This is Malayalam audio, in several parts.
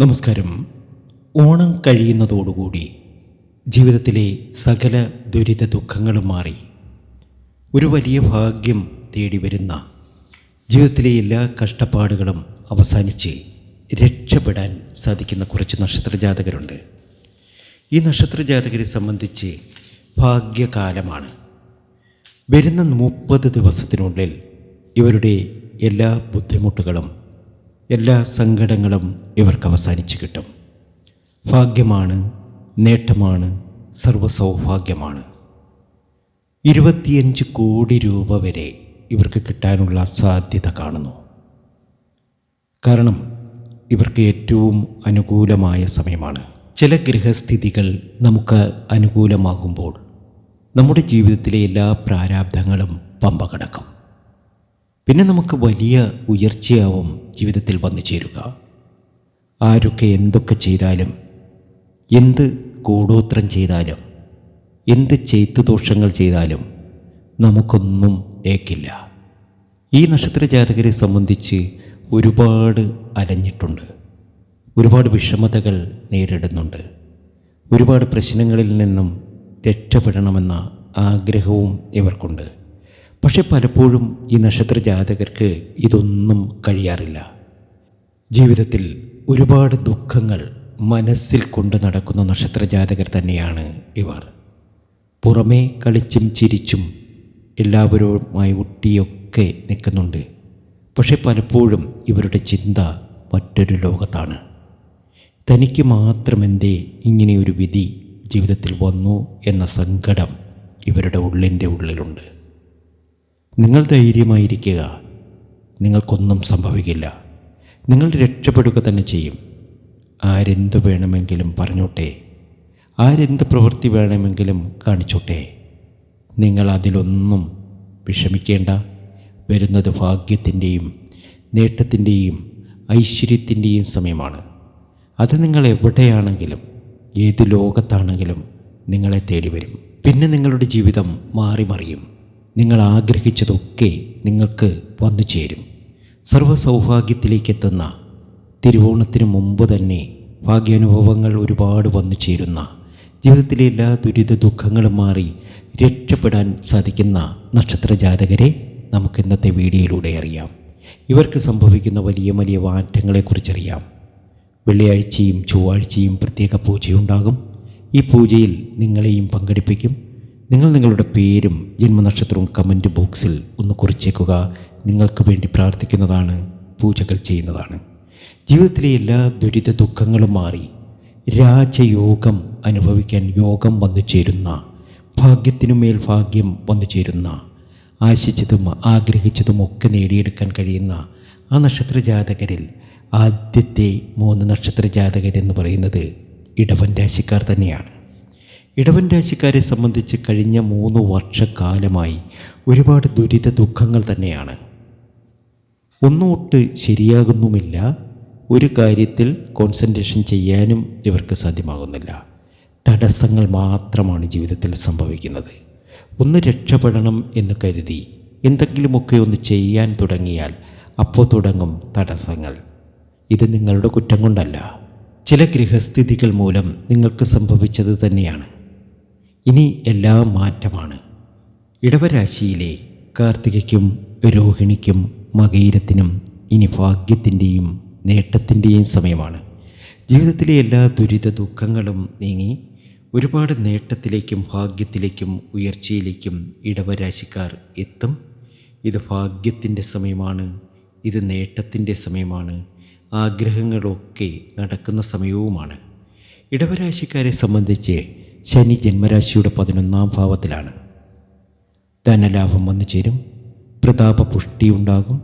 നമസ്കാരം. ഓണം കഴിയുന്നതോടുകൂടി ജീവിതത്തിലെ സകല ദുരിത ദുഃഖങ്ങളും മാറി. ഒരു വലിയ ഭാഗ്യം തേടി വരുന്ന ജീവിതത്തിലെ എല്ലാ കഷ്ടപ്പാടുകളും അവസാനിച്ച് രക്ഷപ്പെടാൻ സാധിക്കുന്ന കുറച്ച് നക്ഷത്രജാതകരുണ്ട്. ഈ നക്ഷത്രജാതകരെ സംബന്ധിച്ച് ഭാഗ്യകാലമാണ്. വരുന്ന മുപ്പത് ദിവസത്തിനുള്ളിൽ ഇവരുടെ എല്ലാ ബുദ്ധിമുട്ടുകളും എല്ലാ സങ്കടങ്ങളും ഇവർക്ക് അവസാനിച്ചു കിട്ടും. ഭാഗ്യമാണ് നേട്ടമാണ് സർവസൗഭാഗ്യമാണ് ഇരുപത്തിയഞ്ച് കോടി രൂപ വരെ ഇവർക്ക് കിട്ടാനുള്ള സാധ്യത കാണുന്നു. കാരണം ഇവർക്ക് ഏറ്റവും അനുകൂലമായ സമയമാണ്. ചില ഗൃഹസ്ഥിതികൾ നമുക്ക് അനുകൂലമാകുമ്പോൾ നമ്മുടെ ജീവിതത്തിലെ എല്ലാ പ്രാരാബ്ധങ്ങളും പമ്പ കടക്കും. പിന്നെ നമുക്ക് വലിയ ഉയർച്ചയാവും ജീവിതത്തിൽ വന്നു ചേരുക. ആരൊക്കെ എന്തൊക്കെ ചെയ്താലും എന്ത് കൂടോത്രം ചെയ്താലും എന്ത് ചെയ്ത്തുദോഷങ്ങൾ ചെയ്താലും നമുക്കൊന്നും ഏക്കില്ല. ഈ നക്ഷത്ര ജാതകരെ സംബന്ധിച്ച് ഒരുപാട് അലഞ്ഞിട്ടുണ്ട്. ഒരുപാട് വിഷമതകൾ നേരിടുന്നുണ്ട്. ഒരുപാട് പ്രശ്നങ്ങളിൽ നിന്നും രക്ഷപ്പെടണമെന്ന ആഗ്രഹവും ഇവർക്കുണ്ട്. പക്ഷെ പലപ്പോഴും ഈ നക്ഷത്ര ജാതകർക്ക് ഇതൊന്നും കഴിയാറില്ല. ജീവിതത്തിൽ ഒരുപാട് ദുഃഖങ്ങൾ മനസ്സിൽ കൊണ്ടു നടക്കുന്ന നക്ഷത്ര ജാതകർ തന്നെയാണ് ഇവർ. പുറമേ കളിച്ചും ചിരിച്ചും എല്ലാവരുമായി ഒട്ടിയൊക്കെ നിൽക്കുന്നുണ്ട്. പക്ഷെ പലപ്പോഴും ഇവരുടെ ചിന്ത മറ്റൊരു ലോകത്താണ്. തനിക്ക് മാത്രമെന്തേ ഇങ്ങനെയൊരു വിധി ജീവിതത്തിൽ വന്നു എന്ന സങ്കടം ഇവരുടെ ഉള്ളിന്റെ ഉള്ളിലുണ്ട്. നിങ്ങൾ ധൈര്യമായിരിക്കുക. നിങ്ങൾക്കൊന്നും സംഭവിക്കില്ല. നിങ്ങൾ രക്ഷപ്പെടുക തന്നെ ചെയ്യും. ആരെന്ത് വേണമെങ്കിലും പറഞ്ഞോട്ടെ. ആരെന്ത് പ്രവൃത്തി വേണമെങ്കിലും കാണിച്ചോട്ടെ. നിങ്ങൾ അതിലൊന്നും വിഷമിക്കേണ്ട. വരുന്നത് ഭാഗ്യത്തിന്റെയും നേട്ടത്തിന്റെയും ഐശ്വര്യത്തിന്റെയും സമയമാണ്. അത് നിങ്ങൾ എവിടെയാണെങ്കിലും ഏത് ലോകത്താണെങ്കിലും നിങ്ങളെ തേടി വരും പിന്നെ നിങ്ങളുടെ ജീവിതം മാറി മറിയും നിങ്ങൾ ആഗ്രഹിച്ചതൊക്കെ നിങ്ങൾക്ക് വന്നു ചേരും. സർവസൗഭാഗ്യത്തിലേക്കെത്തുന്ന തിരുവോണത്തിനു മുമ്പ് തന്നെ ഭാഗ്യാനുഭവങ്ങൾ ഒരുപാട് വന്നു ചേരുന്ന ജീവിതത്തിലെ എല്ലാ ദുരിത ദുഃഖങ്ങളും മാറി രക്ഷപ്പെടാൻ സാധിക്കുന്ന നക്ഷത്ര ജാതകരെ നമുക്ക് ഇന്നത്തെ വീഡിയോയിലൂടെ അറിയാം. ഇവർക്ക് സംഭവിക്കുന്ന വലിയ വലിയ മാറ്റങ്ങളെക്കുറിച്ചറിയാം. വെള്ളിയാഴ്ചയും ചൊവ്വാഴ്ചയും പ്രത്യേക പൂജയുണ്ടാകും. ഈ പൂജയിൽ നിങ്ങളെയും പങ്കെടുപ്പിക്കും. നിങ്ങൾ നിങ്ങളുടെ പേരും ജന്മനക്ഷത്രവും കമന്റ് ബോക്സിൽ ഒന്ന് കുറിച്ചേക്കുക. നിങ്ങൾക്ക് വേണ്ടി പ്രാർത്ഥിക്കുന്നതാണ് പൂജകൾ ചെയ്യുന്നതാണ്. ജീവിതത്തിലെ എല്ലാ ദുരിത ദുഃഖങ്ങളും മാറി. രാജയോഗം അനുഭവിക്കാൻ യോഗം വന്നു ചേരുന്ന ഭാഗ്യത്തിനുമേൽ ഭാഗ്യം വന്നു ചേരുന്ന ആശിച്ചതും ആഗ്രഹിച്ചതും ഒക്കെ നേടിയെടുക്കാൻ കഴിയുന്ന ആ നക്ഷത്ര ജാതകരിൽ ആദ്യത്തെ മൂന്ന് നക്ഷത്ര ജാതകരെന്ന് പറയുന്നത് ഇടവൻ രാശിക്കാർ തന്നെയാണ്. ഇടവൻ രാശിക്കാരെ സംബന്ധിച്ച് കഴിഞ്ഞ മൂന്ന് വർഷക്കാലമായി ഒരുപാട് ദുരിത ദുഃഖങ്ങൾ തന്നെയാണ്. ഒന്നോട്ട് ശരിയാകുന്നുമില്ല. ഒരു കാര്യത്തിൽ കോൺസെൻട്രേഷൻ ചെയ്യാനും ഇവർക്ക് സാധ്യമാകുന്നില്ല. തടസ്സങ്ങൾ മാത്രമാണ് ജീവിതത്തിൽ സംഭവിക്കുന്നത്. ഒന്ന് രക്ഷപ്പെടണം എന്ന് കരുതി എന്തെങ്കിലുമൊക്കെ ഒന്ന് ചെയ്യാൻ തുടങ്ങിയാൽ അപ്പോൾ തുടങ്ങും തടസ്സങ്ങൾ. ഇത് നിങ്ങളുടെ കുറ്റം കൊണ്ടല്ല. ചില ഗൃഹസ്ഥിതികൾ മൂലം നിങ്ങൾക്ക് സംഭവിച്ചത് തന്നെയാണ്. ഇനി എല്ലാം മാറ്റമാണ്. ഇടവരാശിയിലെ കാർത്തികയ്ക്കും രോഹിണിക്കും മകീരത്തിനും ഇനി ഭാഗ്യത്തിന്റെയും നേട്ടത്തിന്റെയും സമയമാണ്. ജീവിതത്തിലെ എല്ലാ ദുരിത ദുഃഖങ്ങളും നീങ്ങി ഒരുപാട് നേട്ടത്തിലേക്കും ഭാഗ്യത്തിലേക്കും ഉയർച്ചയിലേക്കും ഇടവരാശിക്കാർ എത്തും. ഇത് ഭാഗ്യത്തിന്റെ സമയമാണ്. ഇത് നേട്ടത്തിന്റെ സമയമാണ്. ആഗ്രഹങ്ങളൊക്കെ നടക്കുന്ന സമയവുമാണ്. ഇടവരാശിക്കാരെ സംബന്ധിച്ച് ശനി ജന്മരാശിയുടെ പതിനൊന്നാം ഭാവത്തിലാണ്. ധനലാഭം വന്നു ചേരും പ്രതാപ പുഷ്ടി ഉണ്ടാകും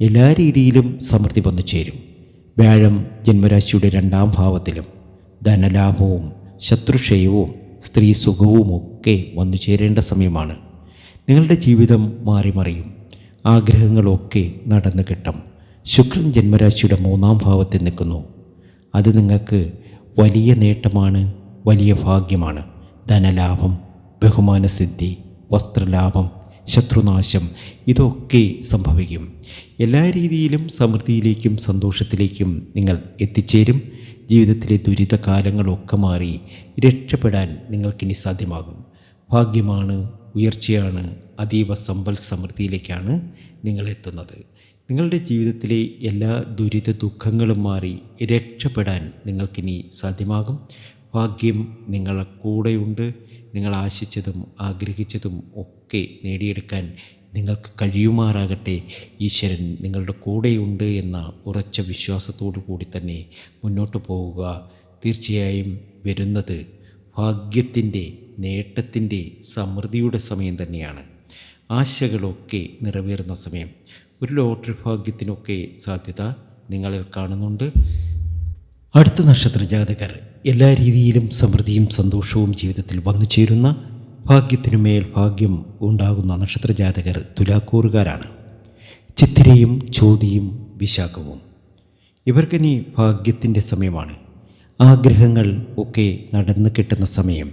എല്ലാ രീതിയിലും സമൃദ്ധി വന്നു ചേരും. വ്യാഴം ജന്മരാശിയുടെ രണ്ടാം ഭാവത്തിലും ധനലാഭവും ശത്രുക്ഷയവും സ്ത്രീ സുഖവും ഒക്കെ വന്നു ചേരേണ്ട സമയമാണ്. നിങ്ങളുടെ ജീവിതം മാറി മറിയും ആഗ്രഹങ്ങളൊക്കെ നടന്നു കിട്ടും. ശുക്രൻ ജന്മരാശിയുടെ മൂന്നാം ഭാവത്തിൽ നിൽക്കുന്നു. അത് നിങ്ങൾക്ക് വലിയ നേട്ടമാണ്. വലിയ ഭാഗ്യമാണ്. ധനലാഭം ബഹുമാനസിദ്ധി വസ്ത്രലാഭം ശത്രുനാശം ഇതൊക്കെ സംഭവിക്കും. എല്ലാ രീതിയിലും സമൃദ്ധിയിലേക്കും സന്തോഷത്തിലേക്കും നിങ്ങൾ എത്തിച്ചേരും. ജീവിതത്തിലെ ദുരിതകാലങ്ങളൊക്കെ മാറി രക്ഷപ്പെടാൻ നിങ്ങൾക്കിനി സാധ്യമാകും. ഭാഗ്യമാണ് ഉയർച്ചയാണ് അതീവ സമ്പൽ സമൃദ്ധിയിലേക്കാണ് നിങ്ങളെത്തുന്നത് നിങ്ങളുടെ ജീവിതത്തിലെ എല്ലാ ദുരിത ദുഃഖങ്ങളും മാറി രക്ഷപ്പെടാൻ നിങ്ങൾക്കിനി സാധ്യമാകും. ഭാഗ്യം നിങ്ങളുടെ കൂടെയുണ്ട്. നിങ്ങൾ ആശിച്ചതും ആഗ്രഹിച്ചതും ഒക്കെ നേടിയെടുക്കാൻ നിങ്ങൾക്ക് കഴിയുമാറാകട്ടെ. ഈശ്വരൻ നിങ്ങളുടെ കൂടെയുണ്ട് എന്ന ഉറച്ച വിശ്വാസത്തോടു കൂടി തന്നെ മുന്നോട്ട് പോവുക തീർച്ചയായും വരുന്നത് ഭാഗ്യത്തിന്റെ നേട്ടത്തിന്റെ സമൃദ്ധിയുടെ സമയം തന്നെയാണ്. ആശകളൊക്കെ നിറവേറുന്ന സമയം. ഒരു ലോട്ടറി ഭാഗ്യത്തിനൊക്കെ സാധ്യത നിങ്ങളിൽ കാണുന്നുണ്ട്. അടുത്ത നക്ഷത്ര ജാതകർ. എല്ലാ രീതിയിലും സമൃദ്ധിയും സന്തോഷവും ജീവിതത്തിൽ വന്നു ചേരുന്ന ഭാഗ്യത്തിനുമേൽ ഭാഗ്യം ഉണ്ടാകുന്ന നക്ഷത്രജാതകർ തുലാക്കൂറുകാരാണ്. ചിത്തിരയും ചോതിയും വിശാഖവും. ഇവർക്കിനി ഭാഗ്യത്തിന്റെ സമയമാണ്. ആഗ്രഹങ്ങൾ ഒക്കെ നടന്നു കിട്ടുന്ന സമയം.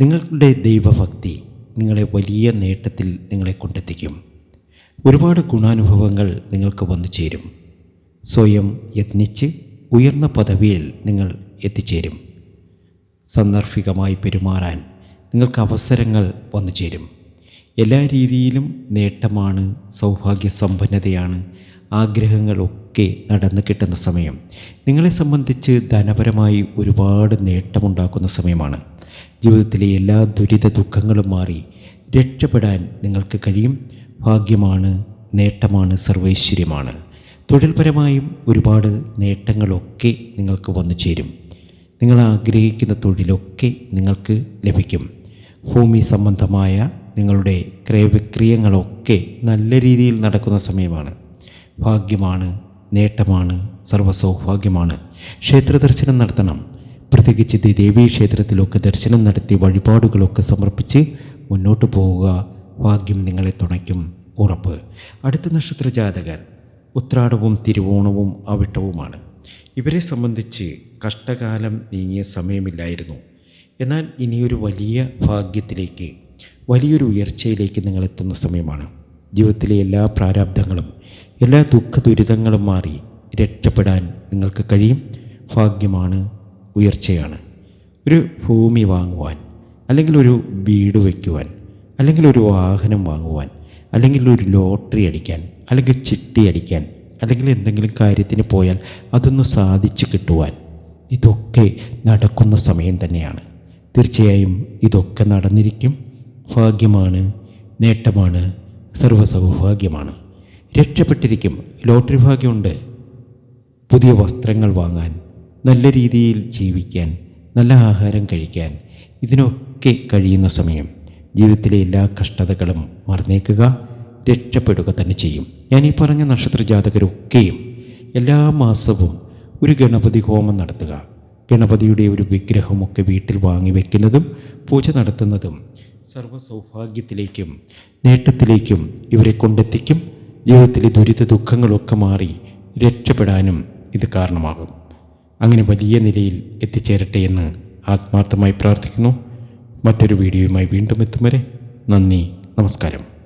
നിങ്ങളുടെ ദൈവഭക്തി നിങ്ങളെ വലിയ നേട്ടത്തിൽ നിങ്ങളെ കൊണ്ടെത്തിക്കും. ഒരുപാട് ഗുണാനുഭവങ്ങൾ നിങ്ങൾക്ക് വന്നു ചേരും. സ്വയം യത്നിച്ച് ഉയർന്ന പദവിയിൽ നിങ്ങൾ എത്തിച്ചേരും. സന്ദർഭികമായി പെരുമാറാൻ നിങ്ങൾക്ക് അവസരങ്ങൾ വന്നു ചേരും. എല്ലാ രീതിയിലും നേട്ടമാണ് സൗഭാഗ്യ സമ്പന്നതയാണ് ആഗ്രഹങ്ങളൊക്കെ നടന്നു കിട്ടുന്ന സമയം. നിങ്ങളെ സംബന്ധിച്ച് ധനപരമായി ഒരുപാട് നേട്ടമുണ്ടാക്കുന്ന സമയമാണ്. ജീവിതത്തിലെ എല്ലാ ദുരിത ദുഃഖങ്ങളും മാറി രക്ഷപ്പെടാൻ നിങ്ങൾക്ക് കഴിയും. ഭാഗ്യമാണ് നേട്ടമാണ് സർവൈശ്വര്യമാണ്. തൊഴിൽപരമായും ഒരുപാട് നേട്ടങ്ങളൊക്കെ നിങ്ങൾക്ക് വന്നു ചേരും. നിങ്ങൾ ആഗ്രഹിക്കുന്ന തൊഴിലൊക്കെ നിങ്ങൾക്ക് ലഭിക്കും. ഭൂമി സംബന്ധമായ നിങ്ങളുടെ ക്രയവിക്രയങ്ങളൊക്കെ നല്ല രീതിയിൽ നടക്കുന്ന സമയമാണ്. ഭാഗ്യമാണ് നേട്ടമാണ് സർവസൗഭാഗ്യമാണ്. ക്ഷേത്ര ദർശനം നടത്തണം. പ്രത്യേകിച്ച് ദേവീ ക്ഷേത്രത്തിലൊക്കെ ദർശനം നടത്തി വഴിപാടുകളൊക്കെ സമർപ്പിച്ച് മുന്നോട്ട് പോവുക ഭാഗ്യം നിങ്ങളെ തുണയ്ക്കും ഉറപ്പ്. അടുത്ത നക്ഷത്ര ജാതകർ ഉത്രാടവും തിരുവോണവും അവിട്ടവുമാണ്. ഇവരെ സംബന്ധിച്ച് കഷ്ടകാലം നീങ്ങിയ സമയമില്ലായിരുന്നു. എന്നാൽ ഇനിയൊരു വലിയ ഭാഗ്യത്തിലേക്ക് വലിയൊരു ഉയർച്ചയിലേക്ക് നിങ്ങൾ എത്തുന്ന സമയമാണ്. ജീവിതത്തിലെ എല്ലാ പ്രാരാബ്ദങ്ങളും എല്ലാ ദുഃഖ ദുരിതങ്ങളും മാറി രക്ഷപ്പെടാൻ നിങ്ങൾക്ക് കഴിയും. ഭാഗ്യമാണ് ഉയർച്ചയാണ്. ഒരു ഭൂമി വാങ്ങുവാൻ അല്ലെങ്കിൽ ഒരു വീട് വയ്ക്കുവാൻ അല്ലെങ്കിൽ ഒരു വാഹനം വാങ്ങുവാൻ അല്ലെങ്കിൽ ഒരു ലോട്ടറി അടിക്കാൻ അല്ലെങ്കിൽ ചിട്ടി അടിക്കാൻ അല്ലെങ്കിൽ എന്തെങ്കിലും കാര്യത്തിന് പോയാൽ അതൊന്ന് സാധിച്ചു കിട്ടുവാൻ ഇതൊക്കെ നടക്കുന്ന സമയം തന്നെയാണ്. തീർച്ചയായും ഇതൊക്കെ നടന്നിരിക്കും. ഭാഗ്യമാണ് നേട്ടമാണ് സർവസൗഭാഗ്യമാണ്. രക്ഷപ്പെട്ടിരിക്കും. ലോട്ടറി ഭാഗ്യമുണ്ട്. പുതിയ വസ്ത്രങ്ങൾ വാങ്ങാൻ നല്ല രീതിയിൽ ജീവിക്കാൻ നല്ല ആഹാരം കഴിക്കാൻ ഇതിനൊക്കെ കഴിയുന്ന സമയം. ജീവിതത്തിലെ എല്ലാ കഷ്ടതകളും മറന്നേക്കുക. രക്ഷപ്പെടുക തന്നെ ചെയ്യും. ഞാൻ ഈ പറഞ്ഞ നക്ഷത്ര ജാതകരൊക്കെയും എല്ലാ മാസവും ഒരു ഗണപതി ഹോമം നടത്തുക. ഗണപതിയുടെ ഒരു വിഗ്രഹമൊക്കെ വീട്ടിൽ വാങ്ങി വയ്ക്കുന്നതും പൂജ നടത്തുന്നതും സർവ സൗഭാഗ്യത്തിലേക്കും നേട്ടത്തിലേക്കും ഇവരെ കൊണ്ടെത്തിക്കും. ജീവിതത്തിലെ ദുരിത ദുഃഖങ്ങളൊക്കെ മാറി രക്ഷപ്പെടാനും ഇത് കാരണമാകും. അങ്ങനെ വലിയ നിലയിൽ എത്തിച്ചേരട്ടെ എന്ന് ആത്മാർത്ഥമായി പ്രാർത്ഥിക്കുന്നു. മറ്റൊരു വീഡിയോയുമായി വീണ്ടും എത്തും വരെ നന്ദി നമസ്കാരം.